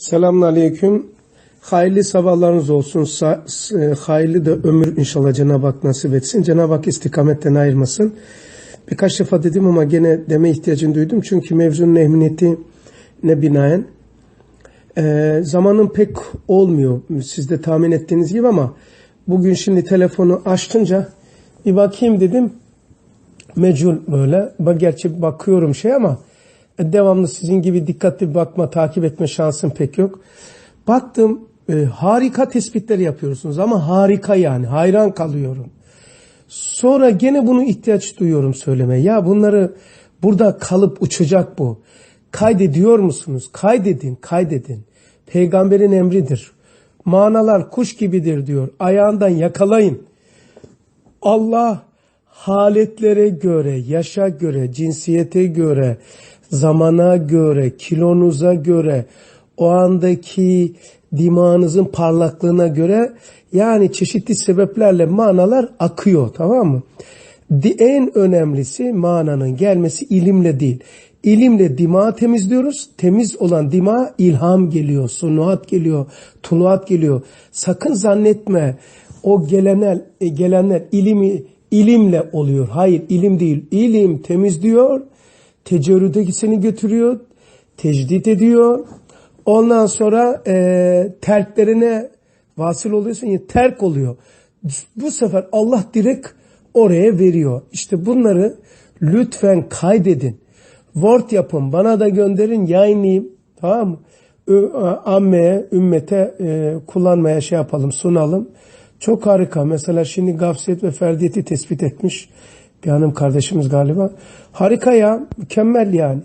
Selamun Aleyküm. Hayırlı sabahlarınız olsun. E, hayırlı da ömür inşallah Cenab-ı Hak nasip etsin. Cenab-ı Hak istikametten ayırmasın. Birkaç defa dedim ama gene deme ihtiyacını duydum. Çünkü mevzunun ehemmiyeti ne binaen. E, zamanın pek olmuyor siz de tahmin ettiğiniz gibi ama bugün şimdi telefonu açtınca bir bakayım dedim. Mecul böyle. Gerçi bakıyorum şey ama devamlı sizin gibi dikkatli bir bakma, takip etme şansım pek yok. Baktım e, harika tespitler yapıyorsunuz ama harika yani hayran kalıyorum. Sonra gene bunu ihtiyaç duyuyorum söylemeye. Ya bunları burada kalıp uçacak bu. Kaydediyor musunuz? Kaydedin, kaydedin. Peygamberin emridir. Manalar kuş gibidir diyor. Ayağından yakalayın. Allah haletlere göre, yaşa göre, cinsiyete göre, zamana göre, kilonuza göre, o andaki dimağınızın parlaklığına göre yani çeşitli sebeplerle manalar akıyor tamam mı? En önemlisi mananın gelmesi ilimle değil. İlimle dimağı temizliyoruz. Temiz olan dimağa ilham geliyor, sunuat geliyor, tunuat geliyor. Sakın zannetme o gelenler, e, gelenler ilimi ilimle oluyor. Hayır ilim değil. İlim temizliyor, tecerrüde seni götürüyor, tecdit ediyor. Ondan sonra e, terklerine vasıl oluyorsun ya terk oluyor. Bu sefer Allah direkt oraya veriyor. İşte bunları lütfen kaydedin. Word yapın, bana da gönderin, yayınlayayım. Tamam mı? Ammeye, ümmete e, kullanmaya şey yapalım, sunalım. Çok harika. Mesela şimdi gafsiyet ve ferdiyeti tespit etmiş. Bir hanım kardeşimiz galiba. Harika ya. Mükemmel yani.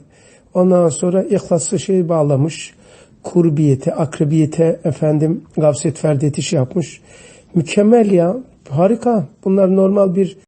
Ondan sonra ihlası şey bağlamış. Kurbiyete, akribiyete efendim gafsiyet ferdiyeti şey yapmış. Mükemmel ya. Harika. Bunlar normal bir